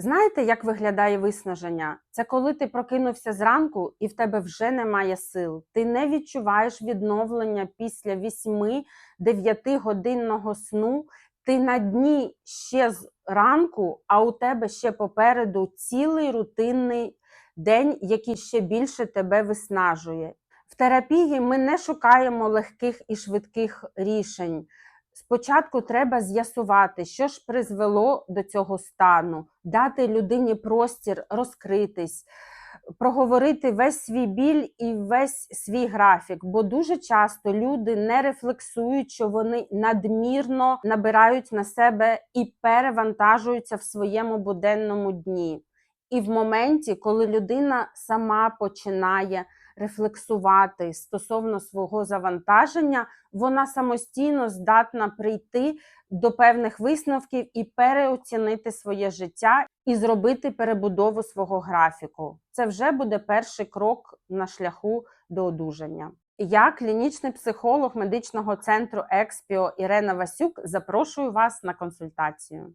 Знаєте, як виглядає виснаження? Це коли ти прокинувся зранку і в тебе вже немає сил. Ти не відчуваєш відновлення після 8-9 годинного сну. Ти на дні ще з ранку, а у тебе ще попереду цілий рутинний день, який ще більше тебе виснажує. В терапії ми не шукаємо легких і швидких рішень. Спочатку треба з'ясувати, що ж призвело до цього стану, дати людині простір розкритись, проговорити весь свій біль і весь свій графік. Бо дуже часто люди не рефлексують, що вони надмірно набирають на себе і перевантажуються в своєму буденному дні. І в моменті, коли людина сама починає рефлексувати стосовно свого завантаження, вона самостійно здатна прийти до певних висновків і переоцінити своє життя і зробити перебудову свого графіку. Це вже буде перший крок на шляху до одужання. Я, клінічний психолог медичного центру Експіо Ірена Васюк, запрошую вас на консультацію.